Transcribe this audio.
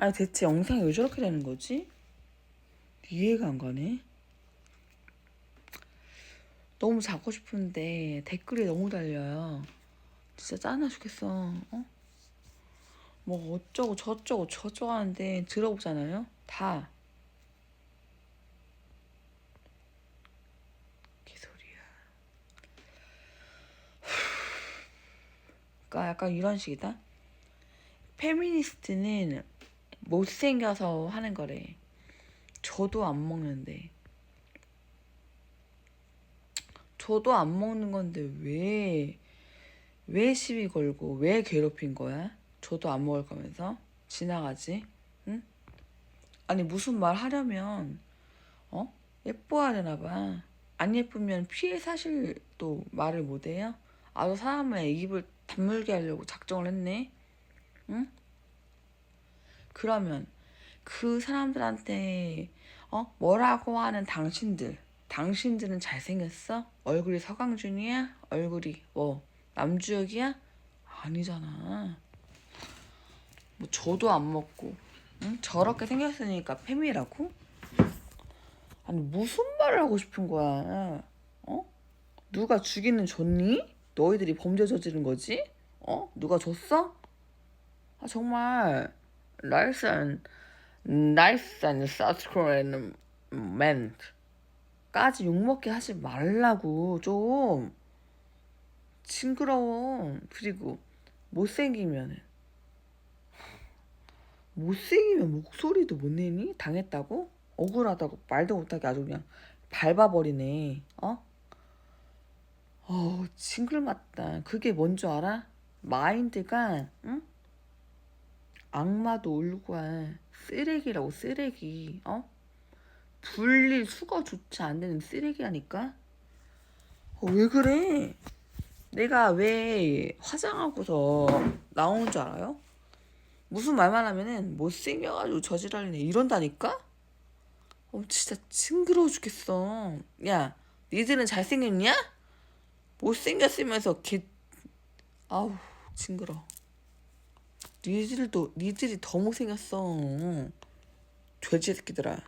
아니 대체 영상이 왜 저렇게 되는 거지? 이해가 안 가네. 너무 자고 싶은데 댓글이 너무 달려요. 진짜 짜증나 죽겠어. 어? 뭐 어쩌고 저쩌고 저쩌고 하는데 들어보잖아요. 다. 개소리야. 그러니까 약간 이런 식이다. 페미니스트는 못생겨서 하는 거래. 저도 안 먹는데. 저도 안 먹는 건데 왜, 왜 시비 걸고 왜 괴롭힌 거야? 저도 안 먹을 거면서 지나가지, 응? 아니 무슨 말 하려면 어 예뻐야 되나 봐. 안 예쁘면 피해 사실 또 말을 못 해요? 아주 사람의 입을 다물게 하려고 작정을 했네. 응? 그러면 그 사람들한테 어 뭐라고 하는 당신들 당신들은 잘생겼어? 얼굴이 서강준이야? 얼굴이 뭐 남주혁이야? 아니잖아. 뭐 저도 안 먹고 응? 저렇게 생겼으니까 페미라고? 아니 무슨 말을 하고 싶은 거야? 어? 누가 죽이는 줬니? 너희들이 범죄 저지른 거지? 어? 누가 줬어? 아 정말 nice and nice and subsequent man 까지 욕먹게 하지 말라고 좀 징그러워 그리고 못생기면은 못생기면 목소리도 못 내니? 당했다고? 억울하다고 말도 못하게 아주 그냥 밟아버리네 어? 어 징글맞다 그게 뭔 줄 알아? 마인드가 응? 악마도 울고 할 쓰레기라고 쓰레기 어? 분리 수거조차 안 되는 쓰레기라니까 어, 왜 그래 내가 왜 화장하고서 나오는 줄 알아요? 무슨 말만 하면은 못생겨가지고 저지랄네 이런다니까? 어 진짜 징그러워 죽겠어 야 니들은 잘생겼냐? 못생겼으면서 개 아우 징그러 니들도 니들이 더 못생겼어. 돼지 새끼들아